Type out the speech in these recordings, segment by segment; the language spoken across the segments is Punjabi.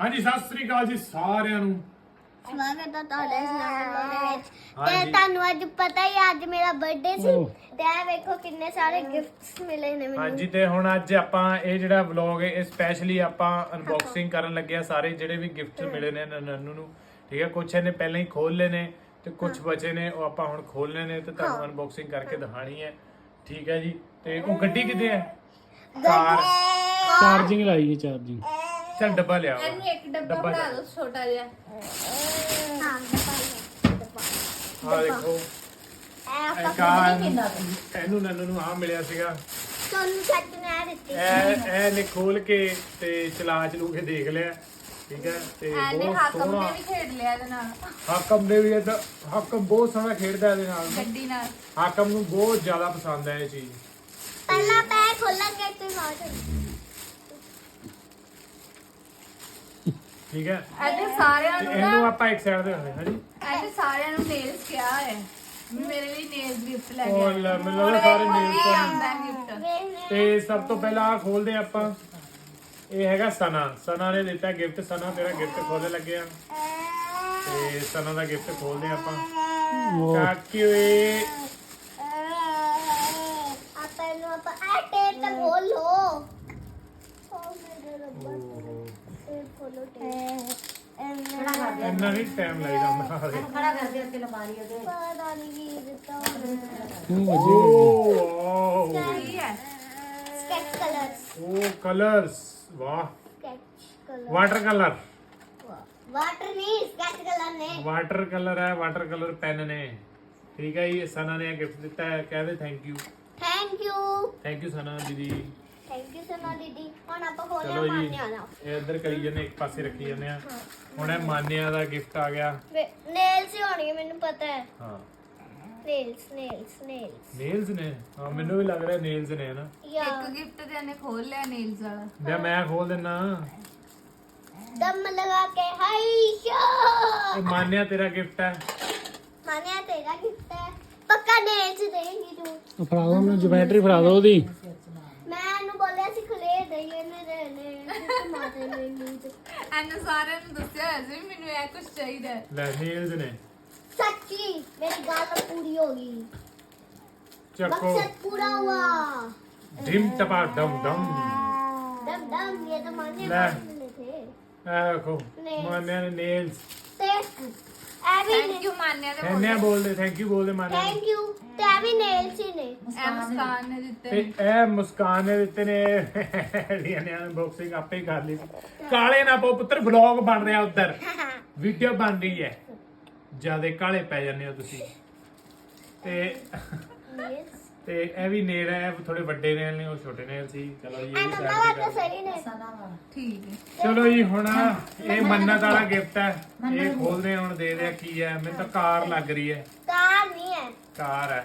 ਹਾਂਜੀ ਸਤਿ ਸ੍ਰੀ ਅਕਾਲ ਜੀ ਸਾਰਿਆਂ ਨੂੰ। ਸਵਾਗਤ ਹੈ ਤੁਹਾਡਾ ਇਸ ਨਵੇਂ ਵਲੌਗ ਵਿੱਚ। ਹਾਂਜੀ। ਤੇ ਤੁਹਾਨੂੰ ਅੱਜ ਪਤਾ ਹੀ ਹੈ, ਅੱਜ ਮੇਰਾ ਬਰਥਡੇ ਸੀ। ਤੇ ਇਹ ਵੇਖੋ ਕਿੰਨੇ ਸਾਰੇ ਗਿਫਟਸ ਮਿਲੇ ਨੇ ਮੈਨੂੰ। ਹਾਂਜੀ ਤੇ ਹੁਣ ਅੱਜ ਆਪਾਂ ਇਹ ਜਿਹੜਾ ਵਲੌਗ ਹੈ ਇਹ ਸਪੈਸ਼ਲੀ ਆਪਾਂ ਅਨਬਾਕਸਿੰਗ ਕਰਨ ਲੱਗੇ ਆ ਸਾਰੇ ਜਿਹੜੇ ਵੀ ਗਿਫਟ ਮਿਲੇ ਨੇ ਨ- ਨੰਨੂ ਨੂੰ। ਠੀਕ ਹੈ ਕੁਛ ਇਹਨੇ ਪਹਿਲਾਂ ਹੀ ਖੋਲ ਲਏ ਨੇ ਤੇ ਕੁਝ ਬਚੇ ਨੇ ਉਹ ਆਪਾਂ ਹੁਣ ਖੋਲਣੇ ਨੇ ਤੇ ਤੁਹਾਨੂੰ ਅਨਬਾਕਸਿੰਗ ਕਰਕੇ ਦਿਖਾਣੀ ਹੈ। ਠੀਕ ਹੈ ਜੀ ਤੇ ਉਹ ਗੱਡੀ ਕਿੱਥੇ ਹੈ? ਕਾਰ ਚਾਰਜਿੰਗ ਲਾਈ ਹੈ ਚਾਰਜਿੰਗ ਚੱਲ ਡੱਬਾ ਲਿਆ ਇਹਨੂੰ ਇੱਕ ਡੱਬਾ ਡੱਬਾ ਬਣਾ ਦਿਓ ਛੋਟਾ ਜਿਹਾ। ਹਾਂ ਡੱਬਾ ਹੀ ਹੈ, ਡੱਬਾ। ਆ ਦੇਖੋ। ਇਹ ਆਪਾਂ ਕਾਰ ਇਹਨੂੰ ਨੰਨੂ ਨੂੰ ਆ ਮਿਲਿਆ ਸੀਗਾ। ਤੁਹਾਨੂੰ ਸੱਚ ਨੇ ਇਹ ਦਿੱਤੀ ਇਹ ਇਹ ਨੇ ਖੋਲ ਕੇ ਤੇ ਚਲਾ ਚਲੂ ਕੇ ਦੇਖ ਲਿਆ ਠੀਕ ਹੈ? ਤੇ ਐਨੇ ਬਹੁਤ ਹਾਕਮ ਸੋਹਣਾ। ਨੇ ਵੀ ਖੇਡ ਲਿਆ ਇਹਦੇ ਨਾਲ। ਹਾਕਮ ਨੇ ਵੀ ਇਹ ਤਾਂ ਹਾਕਮ ਬਹੁਤ ਸੋਹਣਾ ਖੇਡਦਾ ਇਹਦੇ ਨਾਲ। ਗੱਡੀ ਨਾਲ। ਹਾਕਮ ਨੂੰ ਬਹੁਤ ਜ਼ਿਆਦਾ ਪਸੰਦ ਹੈ ਇਹ ਚੀਜ਼। ਪਹਿਲਾਂ ਪੈ ਖੋਲਾਂਗੇ ਤੇ ਬਾਅਦ ਠੀਕ ਹੈ? ਇਹਨੇ ਸਾਰਿਆਂ ਤੇ ਨੂੰ ਇਹਨੂੰ ਨਾ ਆਪਾਂ ਇੱਕ ਸਾਈਡ ਤੇ ਰੱਖਦੇ ਹਾਂ ਜੀ ਇਹਨੇ ਸਾਰਿਆਂ ਨੂੰ ਨੇਲਸ ਕਿਹਾ ਹੈ। ਮੇਰੇ ਲਈ ਨੇਲਸ ਗਿਫਟ ਲੈ ਕੇ ਉਹ ਲੈ, ਮੈਨੂੰ ਲੱਗਦਾ ਸਾਰੇ nails ਤੋਂ ਤੋਂ- ਆਉਂਦਾ ਗਿਫਟ ਵੇਖਨੇ ਤੇ ਸਭ ਤੋਂ ਪਹਿਲਾਂ ਆ ਖੋਲਦੇ ਹਾਂ ਆਪਾਂ। ਇਹ ਹੈਗਾ ਸਨਾ। ਸਨਾ ਨੇ ਦਿੱਤਾ ਗਿਫਟ ਸਨਾ ਤੇਰਾ ਗਿਫਟ ਖੋਲਣ ਲੱਗੇ ਆ। ਤੇ ਸਨਾ ਦਾ ਗਿਫਟ ਖੋਲਦੇ ਹਾਂ ਆਪਾਂ। ਕਾਕੀ ਓਏ। ਨਹੀਂ ਟਾਈਮ ਲੱਗਦਾ ਹੁੰਦਾ ਖੜਾ ਕਰ ਦੇ ਉੱਤੇ ਲੰਬਾਰੀ ਉਹਦੇ। ਪਤਾ ਨਹੀਂ ਕੀ ਦਿੱਤਾ ਉਹਨੇ। ਓ ਵਾਓ ਕੀ ਹੈ। ਸਕੈਚ ਕਲਰਸ ਉਹ ਕਲਰਸ ਵਾਹ। Sketch colour water colour water ਨਹੀਂ ਸਕੈਚ ਕਲਰ ਨੇ। ਵਾਟਰ ਕਲਰ ਹੈ ਵਾਟਰ ਕਲਰ ਪੈਨ ਨੇ। ਠੀਕ ਹੈ ਜੀ ਸਨਾ ਨੇ ਗਿਫਟ ਦਿੱਤਾ ਹੈ। ਕਹਦੇ thank you thank you thank you Sana ਦੀਦੀ। ਥੈਂਕ ਯੂ ਸਨਾ ਦੀਦੀ। ਹੁਣ ਆਪਾਂ ਚਲੋ ਖੋਲਿਆ ਜੀ ਮਾਨਿਆ ਨਾ ਇਹ ਇੱਧਰ ਕਰੀ ਜਾਂਦੇ ਇੱਕ ਪਾਸੇ ਰੱਖੀ ਜਾਂਦੇ ਆ। ਹੁਣ ਇਹ ਮਾਨਿਆ ਦਾ ਗਿਫਟ ਆ ਗਿਆ। ਨੇਲਸ ਹੀ ਹੋਣਗੇ ਮੈਨੂੰ ਪਤਾ ਹੈ। ਹਾਂ। ਨੇਲਸ ਨੇਲਸ ਨੇਲਸ ਨੇਲਸ ਨੇ? ਹਾਂ ਮੈਨੂੰ ਵੀ ਲੱਗ ਰਿਹਾ ਨੇਲਸ ਨੇ ਨਾ ਯਾ। ਇੱਕ ਗਿਫਟ ਤੇ ਇਹਨੇ ਖੋਲ ਲਿਆ ਨੇਲਸ ਵਾਲਾ। ਮੈਂ ਮੈਂ ਖੋਲ ਦਿੰਨਾ। ਦਮ ਲਗਾ ਕੇ ਹਾਈ ਸ਼ਾ। ਇਹ ਮਾਨਿਆ ਤੇਰਾ ਗਿਫਟ ਹੈ। ਮਾਨਿਆ ਤੇਰਾ ਗਿਫਟ ਹੈ। ਪੱਕਾ ਨੇਲਸ ਦੇਂਗੀ ਤੂੰ। ਫੜਾ ਦੋ ਮੈਨੂੰ ਜਮੈਟਰੀ ਫੜਾ ਦੋ ਉਹਦੀ। ਮੈਂ ਇਹਨੂੰ ਬੋਲਿਆ ਸੀ ਖਲੇ ਦੇ ਇਹਨੇ ਦੇ ਨੇ ਮਾਤੇ ਨੇ ਨਹੀਂ ਤੇ ਇਹਨੇ ਸਾਰਿਆਂ ਨੂੰ ਦੱਸਿਆ ਹੋਇਆ ਸੀ ਵੀ ਮੈਨੂੰ ਇਹ ਕੁਝ ਚਾਹੀਦਾ ਹੈ ਲੈ ਨੇਲਸ ਨੇ ਸੱਚੀ ਮੇਰੀ ਗੱਲ ਪੂਰੀ ਹੋ ਗਈ ਚੱਕੋ मकसद पूरा हुआ ਡਿਮ ਟਪਾ ਡਮ ਡਮ दम दम ये तो माने ले। मिले थे ਇਹ ਦੇਖੋ Nails. ਮਾਨਿਆ ਨੇ ਨੇਲਸ ते एवी ਥੈਂਕ ਯੂ ਮਾਨਿਆ ਦੇ ਐਨੇ ਬੋਲਦੇ ਥੈਂਕ ਯੂ ਬੋਲਦੇ ਮਾਨਿਆ ਨੇ। थैंक यू ते एवी नेल्स ਮੁਸਕਾਨ ਨੇ ਦਿੱਤੇ। ਨੇ ਦਿੱਤੇ। ਨੇ ਅਨਬਾਕਸਿੰਗ ਆਪੇ ਕਰ ਲਈ। ਕਾਲੇ ਨਾ ਪੋ ਪੁੱਤਰ ਵਲੌਗ ਬਣ ਰਿਹਾ ਉੱਧਰ। ਵੀਡੀਓ ਬਣ ਰਹੀ ਹੈ। ਜਿਆਦੇ ਕਾਲੇ ਪੈ ਜਾਂਦੇ ਹੋ ਤੁਸੀਂ। ਤੇ ਤੇ ਇਹ ਵੀ ਨੇੜ ਹੈ ਥੋੜੇ ਵੱਡੇ ਨੇਲ ਨੇ ਉਹ ਛੋਟੇ ਨੇਲ ਸੀ। ਚਲੋ ਜੀ ਇਹ ਵੀ And ਤੇ ਕਰ- very nice. ਠੀਕ ਹੈ। ਚਲੋ ਜੀ ਹੁਣ ਇਹ ਮੰਨਤ ਵਾਲਾ ਗਿਫਟ ਹੈ। ਇਹ ਖੋਲਦੇ ਹੁਣ ਦੇ ਦਿਆ ਕੀ ਹੈ। ਮੈਨੂੰ ਤਾਂ ਕਾਰ ਲੱਗ ਰਹੀ ਹੈ। ਕਾਰ ਨਹੀਂ ਹੈ। ਕਾਰ ਹੈ।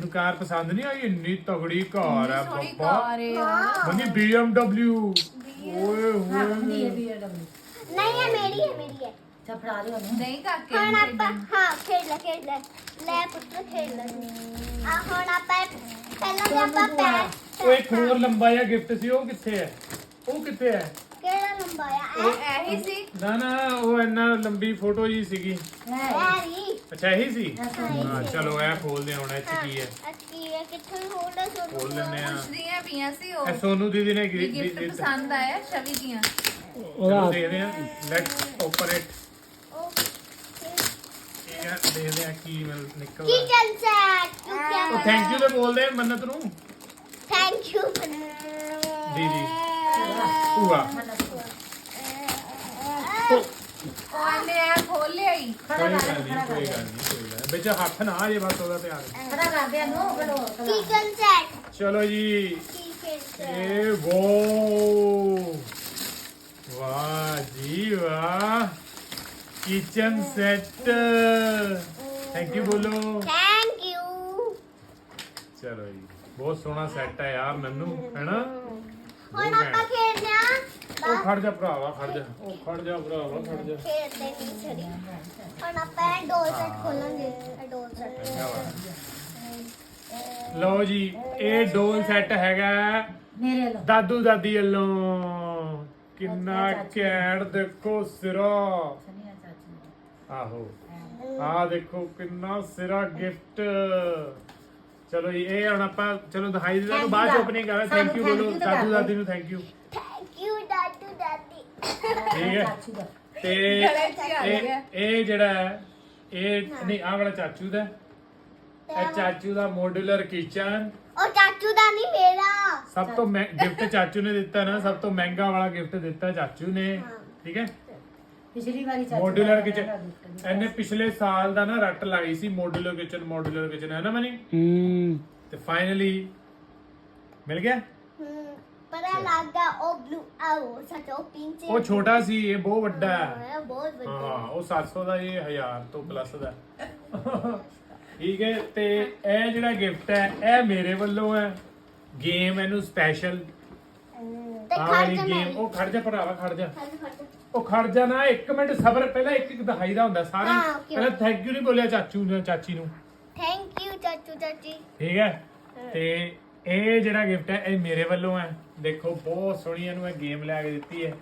ਤੁਹਾਨੂੰ ਕਾਰ ਪਸੰਦ ਨਹੀਂ ਆਈ? ਇੰਨੀ ਤਗੜੀ ਕਾਰ ਹੈ ਬੱਬਾ। ਮੰਨੀ BMW ਓਏ ਹੋਏ। ਨਹੀਂ ਇਹ ਮੇਰੀ ਹੈ ਮੇਰੀ ਹੈ। ਫੜਾ ਦੇ ਉਹਨੂੰ। ਨਹੀਂ ਕਾਕੇ ਹੁਣ ਆਪਾਂ ਹਾਂ ਖੇਡ ਲੈ ਖੇਡ ਲੈ। ਲੈ ਪੁੱਤਰ ਖੇਡ ਲੈ। ਆ ਹੁਣ ਆਪਾਂ ਪਹਿਲਾਂ ਤੇ ਆਪਾਂ ਪੈਰ ਉਹ ਇੱਕ ਹੋਰ ਲੰਬਾ ਜਿਹਾ ਗਿਫਟ ਸੀ ਉਹ ਕਿੱਥੇ ਹੈ? ਉਹ ਕਿੱਥੇ ਹੈ? ਕਿਹੜਾ ਲੰਬਾ ਆ? ਇਹ ਹੀ ਸੀ? ਨਾ ਨਾ ਉਹ ਇੰਨਾ ਲੰਬੀ ਫੋਟੋ ਜੀ ਸੀਗੀ। ਹੈ। ਅੱਛਾ ਇਹੀ ਸੀ? ਹਾਂ ਚਲੋ ਇਹ ਖੋਲਦੇ ਹਾਂ ਹੁਣ ਇਹ 'ਚ ਕੀ ਹੈ? ਅੱਛੀ ਹੈ? ਕਿੱਥੇ ਹੋਣਾ ਸੋਨੂੰ ਖੋਲ ਲੈਂਦੇ ਆ ਪੁੱਛਦੀਆਂ ਪਈਆਂ ਸੀ ਉਹ। ਇਹ ਸੋਨੂ ਦੀਦੀ ਨੇ ਗਿਫਟ ਗਿਫਟ ਪਸੰਦ ਆਇਆ ਛਵੀ ਦੀਆਂ। ਚਲੋ ਦੇਖਦੇ ਹਾਂ। ਲੈਟਸ ਓਪਨ ਇਟ ਉਹ ਠੀਕ ਹੈ ਦੇਖਦੇ ਹਾਂ ਕੀ ਮਿਲ ਕੀ ਨਿਕਲਦਾ ਚੱਲ ਸੈਟ ਤੂੰ ਉਹ ਕੀ ਥੈਂਕ ਯੂ ਤੇ ਬੋਲਦੇ ਆ ਮੰਨਤ ਨੂੰ। ਥੈਂਕ ਯੂ ਦੀਦੀ। ਭੂਆ। ਉਹ ਆਂਦੇ ਆ ਖੋਲ ਲਿਆਈ ਕੋਈ ਗੱਲ ਨਹੀਂ ਕੋਈ ਗੱਲ ਨਹੀਂ ਕੋਈ ਗੱਲ ਨੀ। ਵਿੱਚ ਹੱਥ ਨਾ ਆ ਜੇ ਬਸ ਉਹਦਾ ਧਿਆਨ ਖੜਾ ਕਰ ਦੇ ਉਹਨੂੰ ਬਲੋ ਕੀ ਚੱਲ ਸੈਟ ਚਲੋ ਜੀ। ਕੀ ਚੱਲ ਸੈਟ ਇਹ ਵੋ। ਵਾਹ ਜੀ ਵਾਹ। ਕਿਚਨ ਸੈੱਟ ਥੈਂਕ ਯੂ ਬੋਲੋ। ਥੈਂਕ ਯੂ ਚਲੋ ਜੀ। ਬਹੁਤ ਸੋਹਣਾ ਸੈੱਟ ਹੈ ਯਾਰ ਨੰਨੂ ਹੈਨਾ? ਹੁਣ ਆਪਾਂ ਖੇਡਦੇ ਆ ਉਹ ਖੜ ਜਾ ਭਰਾਵਾ ਖੜ ਜਾ। ਉਹ ਖੜ ਜਾ ਭਰਾਵਾ ਖੜ ਜਾ। ਖੇਡਦੇ ਨਹੀਂ ਛੜੀ। ਹੁਣ ਆਪਾਂ ਇਹ ਡੋਲ ਸੈੱਟ ਖੋਲਾਂਗੇ। ਇਹ ਡੋਲ ਸੈੱਟ ਲਓ ਜੀ ਇਹ ਡੋਲ ਸੈੱਟ ਹੈਗਾ ਮੇਰੇ ਵੱਲੋਂ। ਦਾਦੂ ਦਾਦੀ ਵੱਲੋਂ। ਕਿੰਨਾ ਘੈਂਟ ਦੇਖੋ ਸਿਰਾ। ਆਹੋ। ਆ ਦੇਖੋ ਕਿੰਨਾ ਸਿਰਾ ਗਿਫਟ ਚਲੋ ਜੀ ਇਹ ਹੁਣ ਆਪਾਂ ਚਲੋ ਦਿਖਾਈ ਦੇ ਤੁਹਾਨੂੰ ਬਾਅਦ ਓਪਨਿੰਗ ਕਰਾਂ ਥੈਂਕ ਯੂ ਬੋਲੋ। ਦਾਦੂ ਦਾਦੀ ਨੂੰ ਥੈਂਕ ਯੂ ਠੀਕ ਹੈ? ਤੇ ਇਹ। ਇਹ ਜਿਹੜਾ ਹੈ ਇਹ ਨਹੀਂ ਆਹ ਵਾਲਾ ਚਾਚੂ ਦਾ ਇਹ ਚਾਚੂ ਦਾ ਮੋਡੂਲਰ ਕਿਚਨ ਉਹ ਚਾਚੂ ਦਾ ਨਹੀਂ ਮੇਰਾ। ਸਭ ਤੋਂ ਗਿਫਟ ਚਾਚੂ ਨੇ ਦਿੱਤਾ ਨਾ ਸਭ ਤੋਂ ਮਹਿੰਗਾ ਵਾਲਾ ਗਿਫਟ ਦਿੱਤਾ ਚਾਚੂ ਨੇ। ਠੀਕ ਹੈ? ਪਿਛਲੀ ਵਾਰੀ ਚਾਚੂ ਮੋਡੂਲਰ ਕਿਚਨ। ਇਹਨੇ ਪਿਛਲੇ ਸਾਲ ਦਾ ਨਾ ਰੱਟ ਲਾਈ ਸੀ ਮੋਡੂਲਰ ਕਿਚਨ ਮੋਡੂਲਰ ਕਿਚਨ ਹੈ ਨਾ ਮਨੀ? ਹੂੰ। ਤੇ ਫਾਈਨਲੀ ਮਿਲ ਗਿਆ? ਉਹ ਬਲੂ ਆਓ ਸੱਚ ਉਹ ਪਿੰਕ ਉਹ ਛੋਟਾ ਸੀ ਇਹ ਬਹੁਤ ਵੱਡਾ ਹੈ। ਹੈ ਬਹੁਤ ਵਧੀਆ ਹਾਂ ਉਹ 700 ਦਾ ਇਹ 1000 ਤੋਂ ਪਲੱਸ ਦਾ। ਠੀਕ ਹੈ ਤੇ ਇਹ ਜਿਹੜਾ ਗਿਫਟ ਹੈ ਇਹ ਮੇਰੇ ਵੱਲੋਂ ਹੈ। ਗੇਮ ਇਹਨੂੰ ਸਪੈਸ਼ਲ ਤੇ ਖੜ ਵਾਲੀ ਜਾ ਗੇਮ ਉਹ ਖੜ ਜਾ ਭਰਾਵਾ ਖੜ ਜਾ। ਖੜ। ਉਹ ਖੜ ਜਾ ਨਾ ਇੱਕ ਮਿੰਟ ਸਬਰ ਪਹਿਲਾਂ ਇੱਕ ਇੱਕ ਦਿਖਾਈ ਦਾ ਹੁੰਦਾ ਸਾਰੇ ਹਾਂ, okay, ਪਹਿਲਾਂ ਥੈਂਕ ਯੂ ਨਹੀਂ ਬੋਲਿਆ ਚਾਚੂ ਨੇ ਚਾਚੀ ਨੂੰ। ਥੈਂਕ ਯੂ ਚਾਚੂ ਚਾਚੀ। ਠੀਕ ਹੈ। ਤੇ ਇਹ ਜਿਹੜਾ ਗਿਫਟ ਹੈ ਇਹ ਮੇਰੇ ਵੱਲੋਂ ਹੈ। ਦੇਖੋ ਬਹੁਤ ਸੋਹਣੀ ਇਹਨੂੰ ਇਹ ਗੇਮ ਲੈ ਕੇ ਦਿੱਤੀ ਹੈ।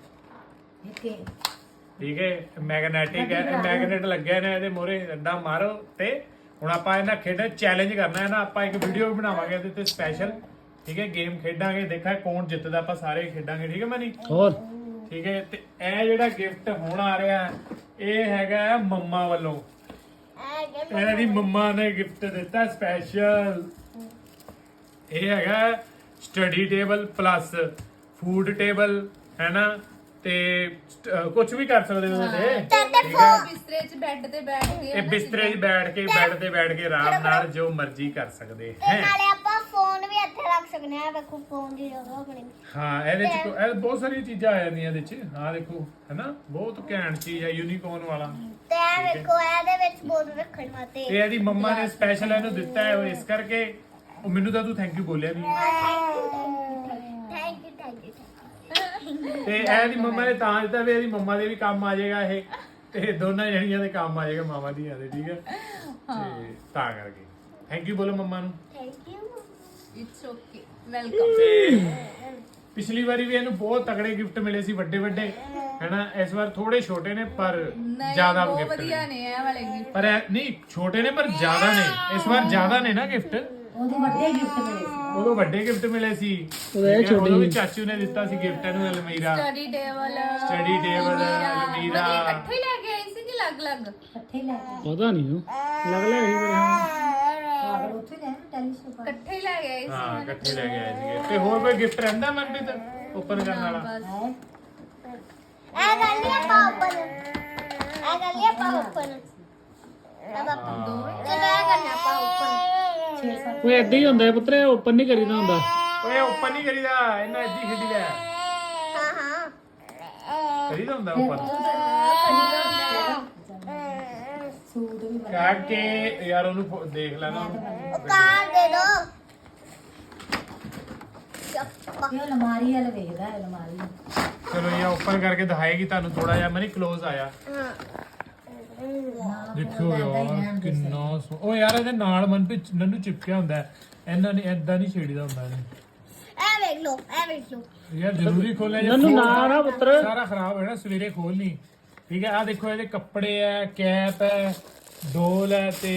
ਠੀਕ ਹੈ ਮੈਗਨੈਟਿਕ ਹੈ ਇਹ ਮੈਗਨੇਟ ਲੱਗਿਆ ਨੇ ਇਹਦੇ ਮੋਰੇ ਡੰਡਾ ਮਾਰੋ ਤੇ ਹੁਣ ਆਪਾਂ ਇਹਨਾਂ ਖੇਡਾਂ ਚੈਲੰਜ ਕਰਨਾ ਹੈ ਨਾ ਆਪਾਂ ਇੱਕ ਵੀਡੀਓ ਵੀ ਬਣਾਵਾਂਗੇ ਇਹਦੇ ਤੇ ਸਪੈਸ਼ਲ ਠੀਕ ਹੈ ਗੇਮ ਖੇਡਾਂਗੇ ਦੇਖਾਂ ਕੌਣ ਜਿੱਤਦਾ ਆਪਾਂ ਸਾਰੇ ਖੇਡਾਂਗੇ ਠੀਕ ਹੈ ਮਨੀ? ਹੋਰ। ਠੀਕ ਹੈ ਤੇ ਇਹ ਜਿਹੜਾ ਗਿਫਟ ਹੁਣ ਆ ਰਿਹਾ ਹੈ, ਇਹ ਹੈਗਾ ਮੰਮਾ ਵੱਲੋਂ। ਇਹਨਾਂ ਦੀ ਮੰਮਾ। ਨੇ ਗਿਫਟ ਦਿੱਤਾ ਸਪੈਸ਼ਲ ਇਹ ਹੈਗਾ study table plus food table ਹੈ ਨਾ ਤੇ ਕੁਝ ਵੀ ਕਰ ਸਕਦੇ ਹੋ ਤੇ ਬਿਸਤਰੇ 'ਚ ਬੈੱਡ ਤੇ ਬੈਠ ਕੇ ਇਹ ਬਿਸਤਰੇ 'ਚ ਬੈਠ ਕੇ ਬੈੱਡ ਤੇ ਬੈਠ ਕੇ ਆਰਾਮ ਨਾਲ ਜੋ ਮਰਜ਼ੀ ਕਰ ਸਕਦੇ ਹੈ। ਨਾਲੇ ਆਪਾਂ ਫੋਨ ਵੀ ਇੱਥੇ ਰੱਖ ਸਕਦੇ ਆ ਵੇਖੋ ਫੋਨ ਦੀ ਜਗ੍ਹਾ ਆਪਣੀ। ਹਾਂ ਇਹਦੇ ਚ ਕੋ- ਇਹ ਬਹੁਤ ਸਾਰੀਆਂ ਚੀਜ਼ਾਂ ਆ ਜਾਂਦੀਆਂ ਇਹਦੇ ਚ। ਹਾਂ ਦੇਖੋ ਹੈਨਾ? ਬਹੁਤ ਘੈਂਟ ਚੀਜ਼ ਹੈ ਯੂਨੀਕੋਰਨ ਵਾਲਾ। ਤੇ ਇਹ ਵੇਖੋ ਇਹਦੇ ਵਿੱਚ ਬੋਲ ਰੱਖਣ ਵਾਸਤੇ ਤੇ ਇਹਦੀ ਮੰਮਾ ਨੇ ਸਪੈਸ਼ਲ ਇਹਨੂੰ ਦਿੱਤਾ ਹੈ ਉਹ ਇਸ ਕਰਕੇ ਉਹ ਮੈਨੂੰ ਤਾਂ ਤੂੰ ਥੈਂਕ ਯੂ ਬੋਲਿਆ ਨਹੀਂ ਥੈਂਕ ਯੂ ਥੈਂਕ ਯੂ ਤੇ ਇਹਦੀ ਮੰਮਾ ਨੇ ਤਾਂ ਦਿੱਤਾ ਵੀ ਇਹਦੀ ਮੰਮਾ ਦੇ ਵੀ ਕੰਮ ਆ ਜਾਏਗਾ ਇਹ। ਤੇ ਦੋਨਾਂ ਜਣੀਆਂ ਦੇ ਕੰਮ ਆ ਜਾਏਗਾ ਮਾਮਾ ਦੀਆਂ ਦੇ ਠੀਕ ਹੈ। ਤੇ ਤਾਂ ਕਰਕੇ। ਥੈਂਕ ਯੂ ਬੋਲੋ ਮੰਮਾ ਨੂੰ। Thank you it's okay welcome ਤੇ ਪਿਛਲੀ ਵਾਰੀ ਵੀ ਇਹਨੂੰ ਬਹੁਤ ਤਗੜੇ ਗਿਫਟ ਮਿਲੇ ਸੀ ਵੱਡੇ ਵੱਡੇ ਹੈਨਾ? ਇਸ ਵਾਰ ਥੋੜੇ ਛੋਟੇ ਨੇ ਪਰ ਜ਼ਿਆਦਾ ਗਿਫਟ ਵਧੀਆ ਨੇ। ਨੇ ਇਹ ਵਾਲੇ ਗਿਫਟ ਪਰ ਇਹ- ਨਹੀਂ ਛੋਟੇ ਨੇ ਪਰ ਜ਼ਿਆਦਾ ਨੇ। ਇਸ ਵਾਰ ਜ਼ਿਆਦਾ ਨੇ ਨਾ ਗਿਫਟ ਉਹਦੇ ਵੱਡੇ ਗਿਫਟ ਮਿਲੇ ਸੀ। ਉਦੋਂ ਵੱਡੇ ਗਿਫਟ ਮਿਲੇ ਸੀ। ਉਦੋਂ ਇਹ ਹੈ, ਉਦੋਂ ਵੀ ਛੋਟੇ ਚਾਚੂ ਨੇ ਦਿੱਤਾ ਸੀ ਗਿਫਟ ਇਹਨੂੰ ਅਲਮੀਰਾ। ਸਟੱਡੀ ਟੇਬਲ Study table, ਅਲਮੀਰਾ। ਇਕੱਠੇ ਲੈ ਕੇ ਆਏ ਸੀ ਕਿ ਅਲੱਗ-ਅਲੱਗ ਇਕੱਠੇ ਲੈ ਕੇ ਪਤਾ ਨਹੀਂ ਉਹ। ਲੱਗ ਲਿਆ ਮੇਰੇ ਆਹ ਉੱਥੇ ਗਏ ਨਾ ਟੈਲੀਸਕੋਪ ਇਕੱਠੇ ਹੀ ਲੈ ਕੇ ਆਏ ਸੀ ਹਾਂ ਇਕੱਠੇ ਲੈ ਕੇ ਆਏ ਸੀਗੇ। ਤੇ ਹੋਰ ਕੋਈ ਗਿਫਟ ਰਹਿੰਦਾ ਮਨਪ੍ਰੀਤ ਓਪਨ ਕਰਨ ਵਾਲਾ? ਹੈ ਇਹ ਗੱਲ ਆਪਾਂ ਓਪਨ ਇਹ ਗੱਲ ਆਪਾਂ ਓਪਨ ਅਬ ਆਪਾਂ ਚਲੋ ਇਹ ਕਰਨਾ ਆਪਾਂ ਓਪਨ 6 7 ਉਹ ਏਦਾਂ ਹੀ ਹੁੰਦਾ ਹੈ ਪੁੱਤਰ ਓਪਨ ਨਹੀਂ ਕਰੀਦਾ ਹੁੰਦਾ। ਓਏ ਓਪਨ ਨਹੀਂ ਕਰੀਦਾ ਇਹਨਾਂ ਇੱਦੀ ਖੇਡੀ ਹਾਂ ਹਾਂ ਕਰੀਦਾ ਹੁੰਦਾ ਓਪਨ ਸੂਟ ਵੀ ਬਣਾ ਕਹਿ ਕੇ ਯਾਰ ਉਹਨੂੰ ਦੇਖ ਲੈਣਾ। ਉਹ ਕਾਰ ਦੇ ਦੋ। ਚੱਪਾ ਇਹ ਅਲਮਾਰੀ ਵਾਲ ਵੇਖਦਾ ਹੈ ਅਲਮਾਰੀ। ਚਲੋ ਇਹ ਓਪਨ ਕਰਕੇ ਦਿਖਾਏਗੀ ਤੁਹਾਨੂੰ ਥੋੜਾ ਜਿਹਾ ਮਨੀ ক্লোਜ਼ ਆਇਆ। ਹਾਂ। ਦੇਖਿਓ ਯਾਰ ਕਿੰਨਾ ਸੋ ਓ ਯਾਰ ਇਹਦੇ ਨਾਲ ਮਨਪ੍ਰੀਤ ਨੰਨੂ ਚਿਪਕਿਆ ਹੁੰਦਾ ਹੈ। ਇਹਨਾਂ ਨੇ ਐਦਾਂ ਨਹੀਂ ਛੇੜੀਦਾ ਹੁੰਦਾ ਇਹਨੇ। ਇਹ ਵੇਖ ਲਓ ਇਹ ਵੇਖ ਲਓ। ਯਾਰ ਜ਼ਰੂਰੀ ਖੋਲਿਆ ਜੇ ਨੰਨੂ ਖੋਲ- ਨਾ ਨਾ ਪੁੱਤਰ। ਸਾਰਾ ਖਰਾਬ ਹੋਣਾ ਸਵੇਰੇ ਖੋਲਣੀ ਠੀਕ ਹੈ ਆ ਦੇਖੋ ਇਹਦੇ ਕੱਪੜੇ ਹੈ ਕੈਪ ਹੈ ਡੋਲ ਹੈ ਤੇ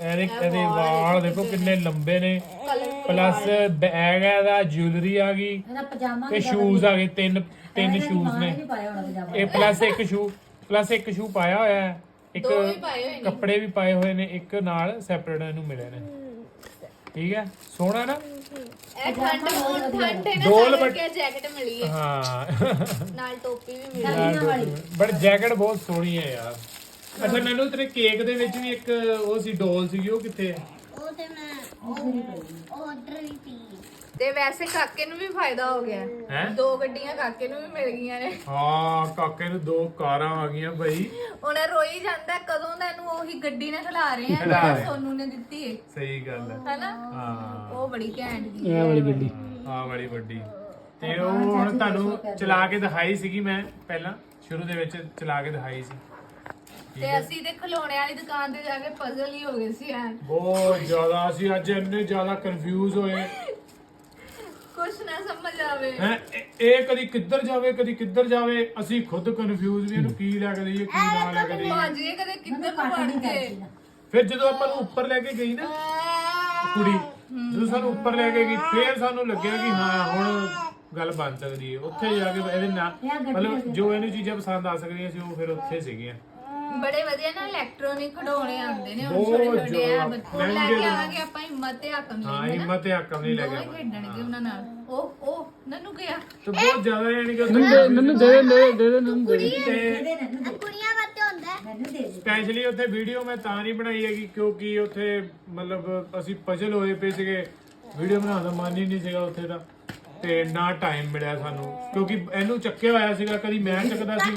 ਇਹਦੇ ਇਹਦੇ ਵਾਲ ਦੇਖੋ ਕਿੰਨੇ ਲੰਬੇ ਨੇ। ਪਲੱਸ ਬੈਗ ਹੈ ਇਹਦਾ ਜੁਐਲਰੀ ਆ ਗਈ। ਇਹਦਾ ਪਜਾਮਾ ਤੇ ਸ਼ੂਜ਼ ਆ ਗਏ ਤਿੰਨ ਤਿੰਨ ਸ਼ੂਜ਼ ਨੇ। ਵੀ ਪਾਇਆ ਹੋਣਾ ਪਜਾਮਾ। ਇਹ ਪਲੱਸ ਇੱਕ ਸ਼ੂ ਪਲੱਸ ਇੱਕ ਸ਼ੂ ਪਾਇਆ ਹੋਇਆ ਹੈ ਇੱਕ ਦੋ ਵੀ ਪਾਏ ਹੋਏ ਨੇ। ਕੱਪੜੇ ਵੀ ਪਾਏ ਹੋਏ ਨੇ ਇੱਕ ਨਾਲ ਸੈਪਰੇਟ ਇਹਨੂੰ ਮਿਲੇ ਨੇ। ਠੀਕ ਹੈ? ਸੋਹਣਾ ਨਾ? ਇਹ ਠੰਡ ਹੁਣ ਠੰਡ ਹੈ ਨਾ ਕਰਕੇ ਜੈਕਟ ਮਿਲੀ ਹੈ। ਹਾਂ। ਨਾਲ ਟੋਪੀ ਵੀ ਮਿਲੀ ਵਾਲੀ। ਬਟ ਜੈਕਟ ਬਹੁਤ ਸੋਹਣੀ ਹੈ ਯਾਰ। ਅੱਛਾ ਮੈਨੂੰ ਤੇਰੇ ਕੇਕ ਦੇ ਵਿੱਚ ਵੀ ਇੱਕ ਉਹ ਸੀ ਡੋਲ ਸੀਗੀ ਉਹ ਕਿੱਥੇ ਹੈ? ਉਹ ਤੇ ਮੈਂ ਪਈ ਆਰਡਰ ਵੀ ਪੀ ਤੇ ਵੈਸੇ ਕਾਕੇ ਨੂੰ ਵੀ ਫਾਇਦਾ ਹੋ ਗਿਆ। ਹੈ? ਦੋ ਗੱਡੀਆਂ ਕਾਕੇ ਨੂੰ ਵੀ ਮਿਲ ਗਈਆਂ ਨੇ। ਹਾਂ ਕਾਕੇ ਨੂੰ ਦੋ ਕਾਰਾਂ ਆ ਗਈਆਂ ਬਈ। ਹੁਣ ਇਹ ਰੋਈ ਜਾਂਦਾ ਕਦੋਂ ਦਾ ਇਹਨੂੰ ਉਹੀ ਗੱਡੀ ਨਾਲ ਖਿਲਾ ਰਹੇ ਆ ਖਿਲਾ ਜਿਹੜਾ ਰਹੇ। ਸੋਨੂ ਨੇ ਦਿੱਤੀ ਹੈ ਸਹੀ ਗੱਲ ਹੈ। ਹੈਨਾ? ਹਾਂ। ਉਹ ਬੜੀ ਘੈਂਟ ਦੀ ਇਹ ਵਾਲੀ ਗੱਡੀ। ਆ ਬੜੀ ਵੱਡੀ। ਤੇ ਉਹ ਹੁਣ ਤੁਹਾਨੂੰ ਚਲਾ ਕੇ ਦਿਖਾਈ ਸੀਗੀ ਮੈਂ ਪਹਿਲਾਂ ਸ਼ੁਰੂ ਦੇ ਵਿੱਚ ਚਲਾ ਕੇ ਦਿਖਾਈ ਸੀ। ਤੇ ਅਸੀਂ ਤੇ ਖਿਡੌਣੇ ਵਾਲੀ ਦੁਕਾਨ ਤੇ ਜਾ ਕੇ ਪਜ਼ਲ ਹੀ ਹੋ ਗਏ ਸੀ ਐ ਬਹੁਤ ਜ਼ਿਆਦਾ ਅਸੀਂ ਅੱਜ ਇੰਨੇ ਜ਼ਿਆਦਾ ਕਨਫਿਊਜ਼ ਹੋਏ। ਕੁਛ ਨਾ ਸਮਝ ਆਵੇ। ਹੈ ਇਹ ਕਦੀ ਕਿੱਧਰ ਜਾਵੇ ਕਦੀ ਕਿੱਧਰ ਜਾਵੇ ਅਸੀਂ ਖੁਦ ਕਨਫਿਊਜ਼ ਵੀ ਇਹਨੂੰ ਕੀ ਲੈ ਕੇ ਦਈਏ ਕੀ ਨਾ ਲੈ ਕੇ ਦਈਏ। ਭੱਜ ਗਏ ਕਦੇ ਕਿੱਧਰ ਨੂੰ ਕੱਟ ਵੜ ਨਹੀਂ ਗਏ? ਕਰਦੀ ਨਾ। ਫਿਰ ਜਦੋਂ ਆਪਾਂ ਨੂੰ ਉੱਪਰ ਲੈ ਕੇ ਗਈ ਨਾ ਕੁੜੀ ਜਦੋਂ ਸਾਨੂੰ ਉੱਪਰ ਲੈ ਕੇ ਗਈ ਫਿਰ ਸਾਨੂੰ ਲੱਗਿਆ ਕਿ ਹਾਂ ਹੁਣ ਗੱਲ ਬਣ ਸਕਦੀ ਹੈ। ਉੱਥੇ ਜਾ ਕੇ ਇਹਦੇ ਨਾਲ ਮਤਲਬ ਜੋ ਇਹਨੂੰ ਚੀਜ਼ਾਂ ਪਸੰਦ ਆ ਸਕਦੀਆਂ ਸੀ ਉਹ ਫਿਰ ਉੱਥੇ ਸੀਗੀਆਂ। ਬੜੇ ਵਧੀਆ ਨਾ ਇਲੈਕਟ੍ਰੋਨਿਕ ਖਿਡੌਣੇ ਆਉਂਦੇ ਨੇ ਹੁਣ ਬਹੁਤ ਛੋਟੇ ਛੋਟੇ ਆ ਬੱਚੇ ਲੈ ਕੇ ਆਵਾਂਗੇ ਆਪਾਂ ਹਿੰਮਤ ਤੇ ਆਕਮ ਹਾਂ ਦੇ ਹਿੰਮਤ ਤੇ ਹੱਕਮ ਨਹੀਂ ਲੈ ਦੋਵੇਂ ਗਿਆ ਖੇਡਣਗੇ ਉਹਨਾਂ ਨਾਲ। ਉਹ ਉਹ ਨਨੂ ਗਿਆ ਤੇ ਬਹੁਤ ਜ਼ਿਆਦਾ ਯਾਨੀ ਕਿ ਨੰਨੂ ਦੇ ਦੇ ਦੇ ਦੇ ਦੇ ਨੰਨੂ ਦੇ ਦੇ। ਤੇ ਇਹਦੇ ਨੰਨੂ ਦੇ। ਕੁੜੀਆਂ ਵਾਸਤੇ ਹੁੰਦਾ। ਹੈ। ਮੈਨੂੰ ਦੇ ਦੇ। ਸਪੈਸ਼ਲੀ ਉੱਥੇ ਵੀਡੀਓ ਮੈਂ ਤਾਂ ਨਹੀਂ ਬਣਾਈ ਹੈਗੀ ਕਿਉਂਕਿ ਉੱਥੇ ਮਤਲਬ ਅਸੀਂ ਪਜ਼ਲ ਹੋਏ ਪਏ ਸੀਗੇ। ਵੀਡੀਓ ਬਣਾਉਣ ਦਾ ਮਨ ਹੀ ਨਹੀਂ ਸੀਗਾ ਉੱਥੇ ਦਾ। ਤੇ ਨਾ ਟਾਈਮ ਮਿਲਿਆ ਸਾਨੂੰ। ਕਿਉਂਕਿ ਇਹਨੂੰ ਚੱਕਿਆ ਹੋਇਆ ਸੀਗਾ ਕਦੀ ਮੈਂ ਚੱਕਦਾ ਸੀ।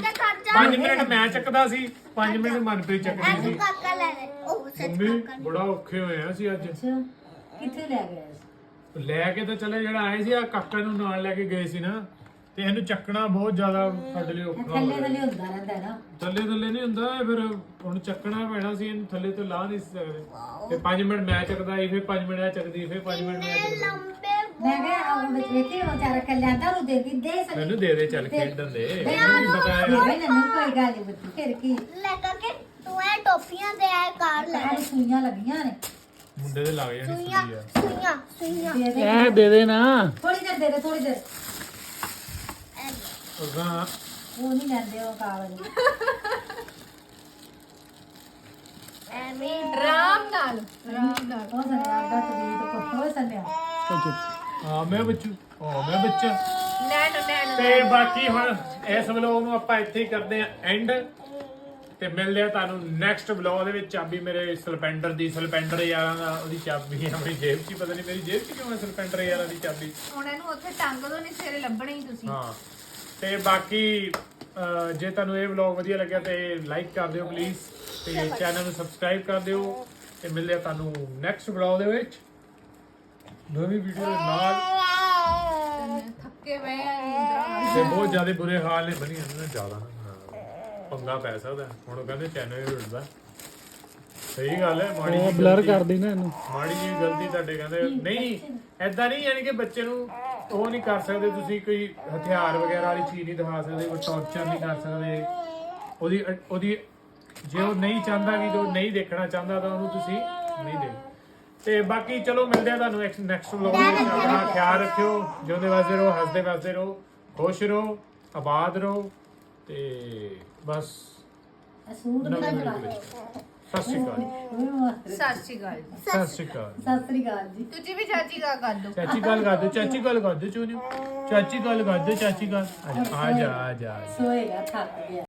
5 ਮਿੰਟ ਮੈਂ ਚੱਕਦਾ ਸੀ 5 ਮਿੰਟ ਮਨਪ੍ਰੀਤ ਚੱਕਦੀ ਸੀ। ਕਾਕਾ ਲੈ ਲੈ। ਉਹ ਸੱਚ ਮੰਮੀ ਬੜਾ ਔਖੇ ਹੋਏ ਆ ਅਸੀਂ ਅੱਜ। ਅੱਛਾ ਕਿੱਥੇ ਲੈ ਸੀ? ਲੈ ਕੇ ਤਾਂ ਚਲੇ ਜਿਹੜਾ ਆਏ ਸੀ ਆ ਕਾਕਾ ਨੂੰ ਨਾਲ ਲੈ ਕੇ ਗਏ ਸੀ ਨਾ। ਤੇ ਇਹਨੂੰ ਚੱਕਣਾ ਬਹੁਤ ਜ਼ਿਆਦਾ ਸਾਡੇ ਲਈ ਔਖਾ ਹੋ ਥੱਲੇ ਥੱਲੇ ਹੁੰਦਾ ਰਹਿੰਦਾ ਨਾ। ਥੱਲੇ ਥੱਲੇ ਨਹੀਂ ਹੁੰਦਾ ਇਹ ਫਿਰ ਹੁਣ ਚੱਕਣਾ ਪੈਣਾ ਸੀ ਇਹਨੂੰ ਥੱਲੇ ਤੋਂ ਲਾ ਨਹੀਂ ਸੀ ਸਕਦੇ। ਤੇ 5 ਮਿੰਟ ਮੈਂ ਚੱਕਦਾ ਸੀ ਫਿਰ 5 ਮਿੰਟ ਇਹ ਚੱਕਦੀ ਫਿਰ 5 ਮਿੰਟ ਮੈਂ ਚੱਕਦਾ। ਲੰਬੇ ਮੈਂ ਕਿਹਾ ਉਹ ਵਿੱਚ ਵੇਖੀ ਉਹ ਵਿਚਾਰਾ ਕੱਲਿਆਂਦਾ ਨੂੰ ਦੇ ਦੀ ਦੇ ਸਕੀ। ਮੈਨੂੰ ਦੇ ਦੇ ਚੱਲ ਖੇਡਣ ਦੇ। ਮੈਨੂੰ ਕੀ ਪਤਾ ਹੈ। ਦੇ ਨੰਨੂ ਕੋਈ ਗੱਲ ਨਹੀਂ ਬੱਤੀ ਫਿਰ ਕੀ? ਲੈ ਕੇ ਤੂੰ ਇਹ ਟੋਪੀਆਂ ਦੇ ਇਹ ਕਾਰ ਲੈ। ਲੈਣ ਸੂਈਆਂ ਲੱਗੀਆਂ ਨੇ। ਮੁੰਡੇ ਦੇ ਲੱਗ ਜਾਣੀ ਸੂਈਆਂ ਸੂਈ ਆ। ਸੂਈਆਂ ਸੂਈਆਂ। ਦੇ ਦੇ। ਇਹ ਦੇ ਦੇ ਨਾ। ਥੋੜੀ ਦੇਰ ਦੇ ਦੇ ਥੋੜੀ ਦੇਰ। ਉਦਾਂ ਉਹ ਨਹੀਂ ਲੈਂਦੇ ਉਹ ਕਾਗਜ਼ ਐਵੇਂ ਰਾਮ ਨਾਲ। ਰਾਮ ਨਾਲ। ਉਹ ਸੰਨਿਆ ਦਾ ਤਰੀਕ ਕੋ ਹੋ ਸੰਨਿਆ ਚੁੱਪ। ਹਾਂ ਮੈਂ ਬੱਚੂ ਹਾਂ ਮੈਂ ਬੱਚਾ ਨੈਣ ਨੈਣ ਤੇ ਬਾਕੀ ਹੁਣ ਇਸ ਵਲੋਗ ਨੂੰ ਆਪਾਂ ਇੱਥੇ ਹੀ ਕਰਦੇ ਆ ਐਂਡ ਤੇ ਮਿਲਦੇ ਆ ਤੁਹਾਨੂੰ ਨੈਕਸਟ ਵਲੋਗ ਦੇ ਵਿੱਚ। ਚਾਬੀ ਮੇਰੇ ਸਲਪੈਂਡਰ ਦੀ ਸਲਪੈਂਡਰ ਯਾਰਾਂ ਦਾ ਉਹਦੀ ਚਾਬੀ ਆਪਣੀ ਜੇਬ 'ਚ ਹੀ ਪਤਾ ਨਹੀਂ ਮੇਰੀ ਜੇਬ 'ਚ ਕਿਉਂ ਹੈ ਸਲਪੈਂਡਰ ਯਾਰਾਂ ਦੀ ਚਾਬੀ? ਹੁਣ ਇਹਨੂੰ ਉੱਥੇ ਟੰਗ ਦੋ ਨਹੀਂ ਸਵੇਰੇ ਲੱਭਣਾ ਹੀ ਤੁਸੀਂ। ਹਾਂ ਤੇ ਬਾਕੀ ਅਹ, ਜੇ ਤੁਹਾਨੂੰ ਇਹ ਵਲੌਗ ਵਧੀਆ ਲੱਗਿਆ ਤੇ ਲਾਈਕ ਕਰ ਦਿਓ ਪਲੀਜ਼ ਤੇ ਚੈਨਲ ਨੂੰ ਸਬਸਕ੍ਰਾਈਬ ਕਰ ਦਿਓ। ਤੇ ਮਿਲਦੇ ਆ ਤੁਹਾਨੂੰ ਨੈਕਸਟ ਵਲੌਗ ਦੇ ਵਿੱਚ। ਨਵੀਂ ਵੀਡੀਓ ਦੇ ਨਾਲ ਥੱਕੇ ਪਏ ਆ ਨੀਂਦਰਾਂ ਬਹੁਤ ਜ਼ਿਆਦਾ ਬੁਰੇ ਹਾਲ ਨੇ ਬਣੀ ਜਾਂਦੇ ਨੇ ਜ਼ਿਆਦਾ ਹਾਂ। ਪੰਗਾ ਪੈ ਸਕਦਾ। ਹੁਣ ਉਹ ਕਹਿੰਦੇ ਚੈਨਲ ਹੀ ਰੁੜਦਾ। ਸਹੀ ਗੱਲ ਹੈ ਮਾੜੀ ਉਹ ਜਿਹੀ ਬਲਰ ਗਲਤੀ- ਕਰ ਦੀ ਨਾ ਇਹਨੂੰ। ਮਾੜੀ ਜੀ ਗਲਤੀ ਤੁਹਾਡੇ ਕਹਿੰਦੇ ਨਹੀਂ ਐਦਾਂ ਨਹੀਂ ਯਾਨੀ ਕਿ ਬੱਚੇ ਨੂੰ ਉਹ ਨਹੀਂ ਕਰ ਸਕਦੇ ਤੁਸੀਂ ਕੋਈ ਹਥਿਆਰ ਵਗੈਰਾ ਵਾਲੀ ਚੀਜ਼ ਨਹੀਂ ਦਿਖਾ ਸਕਦੇ ਕੋਈ ਟੌਰਚਰ ਨਹੀਂ ਕਰ ਸਕਦੇ। ਉਹਦੀ ਉਹਦੀ ਜੇ ਉਹ ਨਹੀਂ ਚਾਹੁੰਦਾ ਕਿ ਜੋ ਨਹੀਂ ਦੇਖਣਾ ਚਾਹੁੰਦਾ ਤਾਂ ਉਹਨੂੰ ਤੁਸੀਂ ਨਹੀਂ ਦੇ ਤੇ ਬਾਕੀ ਚਲੋ ਮਿਲਦੇ ਆ ਤੁਹਾਨੂੰ ਨੈਕਸਟ ਵਲੌਗ ਵਿੱਚ। ਆਪਣਾ ਖਿਆਲ ਰੱਖਿਓ। ਜਿਉਂਦੇ ਵਾਸਤੇ ਰਹੋ ਹੱਸਦੇ ਵਸਦੇ ਰਹੋ ਖੁਸ਼ ਰਹੋ ਆਬਾਦ ਰਹੋ ਤੇ ਬਸ। ਸਤਿ ਸ਼੍ਰੀ ਅਕਾਲ ਸਤਿ ਸ਼੍ਰੀ ਅਕਾਲ। ਸਤਿ ਸ਼੍ਰੀ ਅਕਾਲ ਸਤਿ ਸ੍ਰੀ ਅਕਾਲ ਜੀ। ਤੁਸੀਂ ਵੀ ਚਾਚੀ ਦਾ ਕਰ ਦਿਓ ਚਾਚੀ ਗੱਲ ਕਰ ਦੋ ਚਾਚੀ ਗੱਲ ਕਰ ਦੋ ਚੋਨਿਓ ਚਾਚੀ ਗੱਲ ਕਰ ਦੋ ਚਾਚੀ ਗੱਲ। ਆ ਜਾ ਆ ਜਾ ਆ ਜਾ। ਸੋਏਗਾ ਥੱਕ ਗਿਆ।